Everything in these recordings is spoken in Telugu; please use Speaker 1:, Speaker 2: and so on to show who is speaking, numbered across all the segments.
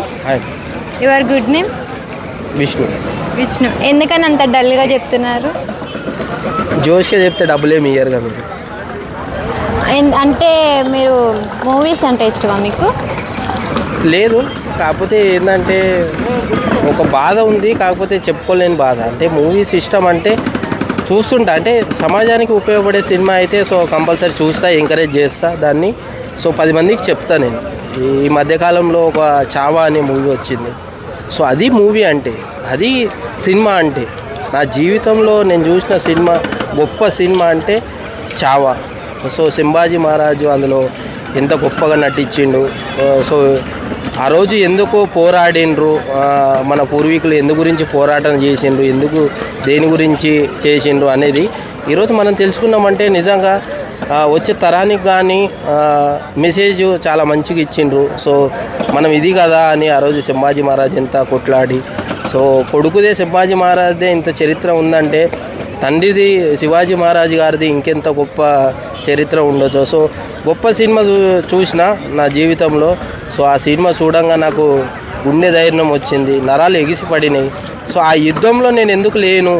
Speaker 1: Hi your good name
Speaker 2: Vishnu
Speaker 1: Vishnu ఎందుకని అంత డల్గా చెప్తున్నారు?
Speaker 2: జోష్గా చెప్తే డబ్బులేమి ఇయ్యరుగా మీరు?
Speaker 1: ఎన్- అంటే మీరు మూవీస్ అంటే ఇష్టమా మీకు?
Speaker 2: లేదు. కాకపోతే ఏంటంటే ఒక బాధ ఉంది. కాకపోతే చెప్పుకోలేని బాధ. అంటే మూవీస్ ఇష్టం అంటే చూస్తుంటా. అంటే సమాజానికి ఉపయోగపడే సినిమా అయితే సో కంపల్సరీ చూస్తా ఎంకరేజ్ చేస్తా దాన్ని. సో పది మందికి చెప్తా నేను. ఈ మధ్యకాలంలో ఒక చావా అనే మూవీ వచ్చింది. సో అది మూవీ అంటే అది సినిమా అంటే నా జీవితంలో నేను చూసిన సినిమా గొప్ప సినిమా అంటే చావా. సో సింబాజీ మహారాజు అందులో ఎంత గొప్పగా నటించిండు. సో ఆ రోజు ఎందుకు పోరాడిండ్రు. మన పూర్వీకులు ఎందు గురించి పోరాటం చేసిండ్రు ఎందుకు దేని గురించి చేసిండ్రు అనేది ఈరోజు మనం తెలుసుకున్నామంటే నిజంగా వచ్చే తరానికి కానీ మెసేజ్ చాలా మంచిగా ఇచ్చిండ్రు. సో మనం ఇది కదా అని ఆ రోజు సింబాజీ మహారాజ్ ఎంత కొట్లాడి సో కొడుకుదే సింబాజీ మహారాజ్దే ఇంత చరిత్ర ఉందంటే తండ్రిది శివాజీ మహారాజ్ గారిది ఇంకెంత గొప్ప చరిత్ర ఉండొచ్చు. సో గొప్ప సినిమా చూ చూసిన నా జీవితంలో. సో ఆ సినిమా చూడంగా నాకు గుండె ధైర్యం వచ్చింది నరాలు ఎగిసి పడినాయి సో ఆ యుద్ధంలో నేను ఎందుకు లేను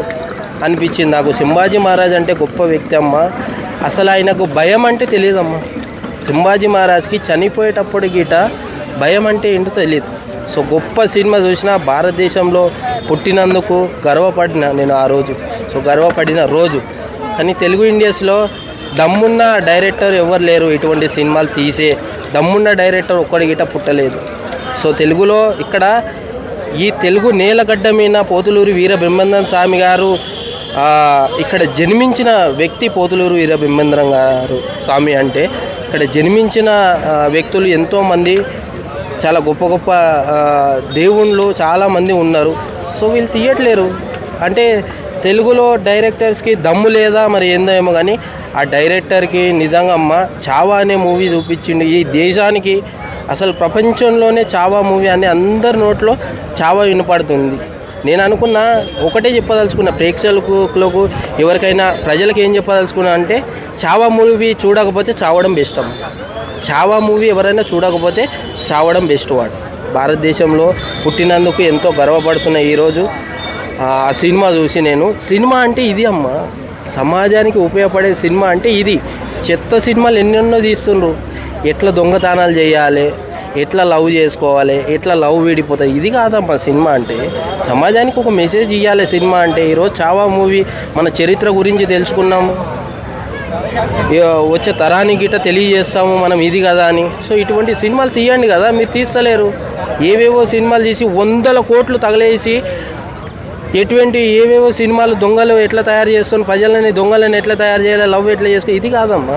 Speaker 2: అనిపించింది నాకు. సింబాజీ మహారాజ్ అంటే గొప్ప వ్యక్తి అమ్మ. అసలు ఆయనకు భయం అంటే తెలియదమ్మా. సింబాజీ మహారాజ్కి చనిపోయేటప్పుడు గిట భయం అంటే ఏంటో తెలియదు. సో గొప్ప సినిమా చూసిన భారతదేశంలో పుట్టినందుకు గర్వపడిన నేను ఆ రోజు. సో గర్వపడిన రోజు. కానీ తెలుగు ఇండియస్లో దమ్మున్న డైరెక్టర్ ఎవరు లేరు ఇటువంటి సినిమాలు తీసే. దమ్మున్న డైరెక్టర్ ఒక్కడి గిట పుట్టలేదు. సో తెలుగులో ఇక్కడ ఈ తెలుగు నేలగడ్డ మీద పోతులూరి వీర బ్రహ్మందన్ స్వామి గారు ఇక్కడ జన్మించిన వ్యక్తి పోతులూరు వీర బింబేంద్రం గారు స్వామి అంటే ఇక్కడ జన్మించిన వ్యక్తులు ఎంతోమంది చాలా గొప్ప గొప్ప దేవుళ్ళు చాలామంది ఉన్నారు. సో వీళ్ళు తీయట్లేరు. అంటే తెలుగులో డైరెక్టర్స్కి దమ్ము లేదా మరి ఏందో ఏమో కానీ ఆ డైరెక్టర్కి నిజంగా అమ్మ చావా అనే మూవీ చూపించిండు. ఈ దేశానికి అసలు ప్రపంచంలోనే చావా మూవీ అని అందరి నోట్లో చావా వినపడుతుంది. నేను అనుకున్న ఒకటే చెప్పదలుచుకున్న ప్రేక్షకులకు ఎవరికైనా ప్రజలకు ఏం చెప్పదలుచుకున్నా అంటే చావా మూవీ చూడకపోతే చావడం బెస్ట్ అమ్మ. చావా మూవీ ఎవరైనా చూడకపోతే చావడం బెస్ట్ వాడు. భారతదేశంలో పుట్టినందుకు ఎంతో గర్వపడుతున్న ఈరోజు ఆ సినిమా చూసి నేను. సినిమా అంటే ఇది అమ్మ. సమాజానికి ఉపయోగపడే సినిమా అంటే ఇది. చెత్త సినిమాలు ఎన్నెన్నో తీస్తుండ్రు. ఎట్లా దొంగతనాలు చేయాలి ఎట్లా లవ్ చేసుకోవాలి ఎట్లా లవ్ విడిపోతుంది ఇది కాదమ్మా సినిమా అంటే. సమాజానికి ఒక మెసేజ్ ఇవ్వాలి సినిమా అంటే. ఈరోజు చావా మూవీ మన చరిత్ర గురించి తెలుసుకున్నాము. వచ్చే తరానికి గిట్ట తెలియజేస్తాము మనం ఇది కదా అని. సో ఇటువంటి సినిమాలు తీయండి కదా మీరు తీస్తలేరు. ఏవేవో సినిమాలు తీసి వందల కోట్లు తగలేసి ఎటువంటి ఏవేవో సినిమాలు దొంగలు ఎట్లా తయారు చేస్తున్నారు? ప్రజలని దొంగలను ఎట్లా తయారు చేయాలి? లవ్ ఎట్లా చేసుకో ఇది కాదమ్మా.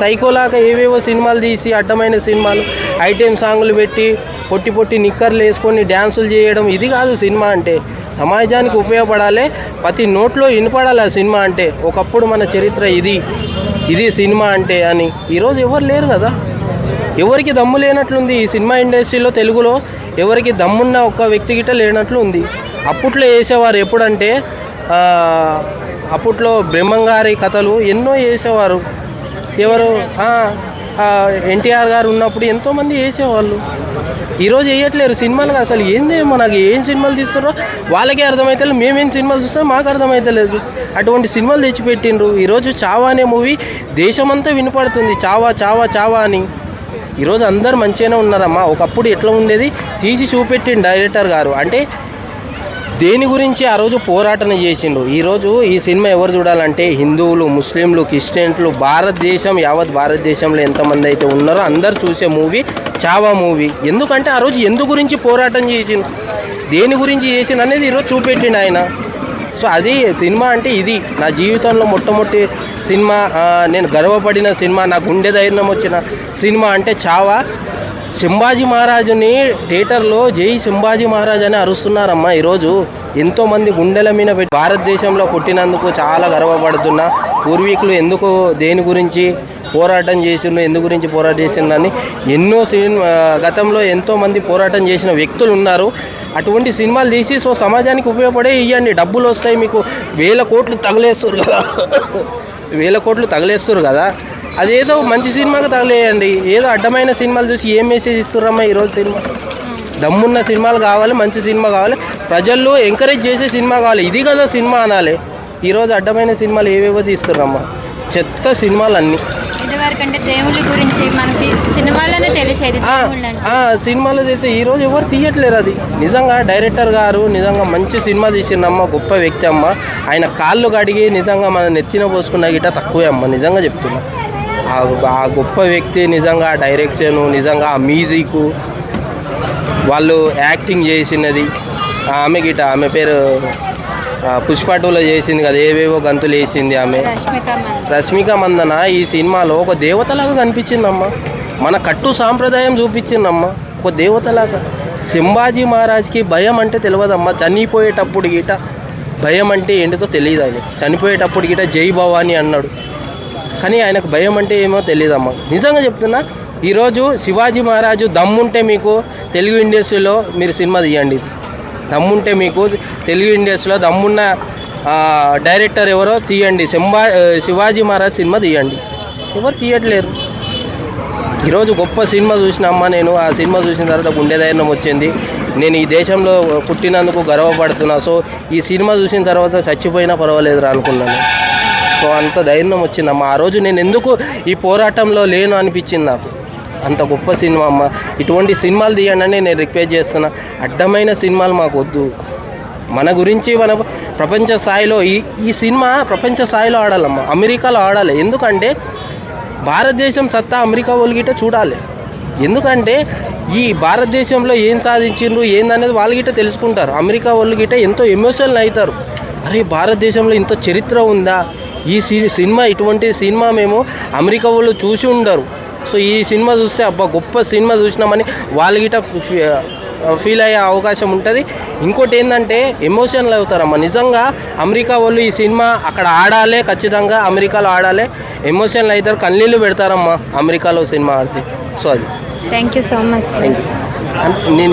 Speaker 2: సైకోలాగా ఏవేవో సినిమాలు తీసి అడ్డమైన సినిమాలు ఐటెం సాంగ్లు పెట్టి పొట్టి పొట్టి నిక్కర్లు వేసుకొని డ్యాన్సులు చేయడం ఇది కాదు సినిమా అంటే. సమాజానికి ఉపయోగపడాలి ప్రతి నోట్లో వినపడాలి ఆ సినిమా అంటే. ఒకప్పుడు మన చరిత్ర ఇది ఇది సినిమా అంటే అని. ఈరోజు ఎవరు లేరు కదా? ఎవరికి దమ్ము లేనట్లుంది ఈ సినిమా ఇండస్ట్రీలో తెలుగులో ఎవరికి దమ్మున్న ఒక్క వ్యక్తి గిట్ట లేనట్లు ఉంది అప్పట్లో వేసేవారు ఎప్పుడంటే అప్పట్లో బ్రహ్మంగారి కథలు ఎన్నో వేసేవారు ఎవరు? ఎన్టీఆర్ గారు ఉన్నప్పుడు ఎంతోమంది వేసేవాళ్ళు ఈరోజు వేయట్లేరు సినిమాలు అసలు ఏంది మనకి ఏం సినిమాలు తీస్తున్నారో వాళ్ళకే అర్థమవుతలేదు మేమేం సినిమాలు చూస్తారో మాకు అర్థమైతలేదు. అటువంటి సినిమాలు తెచ్చిపెట్టిండ్రు. ఈరోజు చావా అనే మూవీ దేశమంతా వినపడుతుంది. చావా చావా చావా అని. ఈరోజు అందరు మంచిగానే ఉన్నారమ్మా. ఒకప్పుడు ఎట్లా ఉండేది? తీసి చూపెట్టిండు డైరెక్టర్ గారు. అంటే దేని గురించి ఆ రోజు పోరాటం చేసిండ్రు? ఈరోజు ఈ సినిమా ఎవరు చూడాలంటే హిందువులు ముస్లింలు క్రిస్టియన్లు భారతదేశం యావత్ భారతదేశంలో ఎంతమంది అయితే ఉన్నారో అందరు చూసే మూవీ చావా మూవీ. ఎందుకంటే ఆ రోజు ఎందు గురించి పోరాటం చేసిండు దేని గురించి చేసిండు అనేది ఈరోజు చూపెట్టిండు ఆయన. సో అది సినిమా అంటే ఇది. నా జీవితంలో మొట్టమొదటి సినిమా నేను గర్వపడిన సినిమా నా గుండె ధైర్యం వచ్చిన సినిమా అంటే చావా? సింబాజీ మహారాజుని థియేటర్లో జై సింబాజీ మహారాజ్ అని అరుస్తున్నారమ్మా ఈరోజు. ఎంతోమంది గుండెల మీద పెట్టి భారతదేశంలో పుట్టినందుకు చాలా గర్వపడుతున్నా. పూర్వీకులు ఎందుకు దేని గురించి పోరాటం చేసిండ్రు ఎందు గురించి పోరాటం చేసిండ్రని ఎన్నో సినిమా గతంలో ఎంతోమంది పోరాటం చేసిన వ్యక్తులు ఉన్నారు. అటువంటి సినిమాలు తీసి సో సమాజానికి ఉపయోగపడే ఇవ్వండి డబ్బులు వస్తాయి మీకు. వేల కోట్లు తగిలేస్తారు వేల కోట్లు తగలేస్తారు కదా. అదేదో మంచి సినిమాకి తగలేయండి. ఏదో అడ్డమైన సినిమాలు చూసి ఏం మెసేజ్ ఇస్తున్నారమ్మా ఈరోజు సినిమా? దమ్మున్న సినిమాలు కావాలి మంచి సినిమా కావాలి. ప్రజల్లో ఎంకరేజ్ చేసే సినిమా కావాలి. ఇది కదా సినిమా అనాలి. ఈరోజు అడ్డమైన సినిమాలు ఏవేవో తీస్తున్నారమ్మా. చెత్త సినిమాలు అన్నీ
Speaker 1: దేవుళ్ళ గురించి మనకి సినిమాలోనే తెలిసేది
Speaker 2: ఆ, సినిమాలో తెలిసి ఈరోజు ఎవరు తీయట్లేరు అది. నిజంగా డైరెక్టర్ గారు నిజంగా మంచి సినిమా తీసిండమ్మ గొప్ప వ్యక్తి అమ్మ. ఆయన కాళ్ళు కడిగి నిజంగా మన నెత్తిన పోసుకున్న గిట తక్కువే అమ్మ నిజంగా చెప్తున్నా. ఆ గొప్ప వ్యక్తి నిజంగా డైరెక్షన్ నిజంగా ఆ మ్యూజిక్ వాళ్ళు యాక్టింగ్ చేసినది. ఆమె గిట ఆమె పేరు పుష్ప టూలో చేసింది కదా ఏవేవో గంతులు వేసింది ఆమె.
Speaker 1: రష్మిక మంది
Speaker 2: రష్మిక మందన ఈ సినిమాలో ఒక దేవతలాగా కనిపించిందమ్మా. మన కట్టు సాంప్రదాయం చూపించిందమ్మా. ఒక దేవతలాగా. సింబాజీ మహారాజ్కి భయం అంటే తెలియదమ్మా. చనిపోయేటప్పుడు గిట భయం అంటే ఏంటిదో తెలియదు ఆయన చనిపోయేటప్పుడు గిట జై భవాని అన్నాడు. కానీ ఆయనకు భయం అంటే ఏమో తెలియదమ్మా. నిజంగా చెప్తున్నా ఈరోజు శివాజీ మహారాజు దమ్ముంటే మీకు తెలుగు ఇండస్ట్రీలో మీరు సినిమా తీయండి. దమ్ముంటే మీకు తెలుగు ఇండస్ట్రీలో దమ్మున్న డైరెక్టర్ ఎవరో తీయండి. శంభా శివాజీ మహారాజ్ సినిమా తీయండి. ఎవరు తీయట్లేరు. ఈరోజు గొప్ప సినిమా చూసిన అమ్మ నేను. ఆ సినిమా చూసిన తర్వాత గుండె ధైర్యం వచ్చింది. నేను ఈ దేశంలో పుట్టినందుకు గర్వపడుతున్నా. సో ఈ సినిమా చూసిన తర్వాత చచ్చిపోయినా పర్వాలేదురా అనుకున్నాను. సో అంత ధైర్యం వచ్చిందమ్మా. ఆ రోజు నేను ఎందుకు ఈ పోరాటంలో లేను అనిపించింది నాకు? అంత గొప్ప సినిమా అమ్మ. ఇటువంటి సినిమాలు తీయండి నేను రిక్వెస్ట్ చేస్తున్నా. అడ్డమైన సినిమాలు మాకు వద్దు. మన గురించి మన ప్రపంచ స్థాయిలో ఈ ఈ సినిమా ప్రపంచ స్థాయిలో ఆడాలమ్మా. అమెరికాలో ఆడాలి. ఎందుకంటే భారతదేశం సత్తా అమెరికా వాళ్ళు గిట్ట చూడాలి. ఎందుకంటే ఈ భారతదేశంలో ఏం సాధించిండ్రు ఏందనేది వాళ్ళ గిట్ట తెలుసుకుంటారు. అమెరికా వాళ్ళు గిట్ట ఎంతో ఎమోషనల్ అవుతారు. అరే భారతదేశంలో ఇంత చరిత్ర ఉందా? ఈ సినిమా ఇటువంటి సినిమా మేము అమెరికా వాళ్ళు చూసి ఉండరు. సో ఈ సినిమా చూస్తే అబ్బా గొప్ప సినిమా చూసినామని వాళ్ళు గిట్ట ఫీ- ఫీల్ అయ్యే అవకాశం ఉంటుంది. ఇంకోటి ఏంటంటే ఎమోషనల్ అవుతారమ్మా. నిజంగా అమెరికా వాళ్ళు ఈ సినిమా అక్కడ ఆడాలి ఖచ్చితంగా అమెరికాలో ఆడాలి. ఎమోషనల్ అవుతారు కన్నీళ్ళు పెడతారమ్మా అమెరికాలో సినిమా ఆడితే. సో అది.
Speaker 1: Thank you so much
Speaker 2: thank you నేను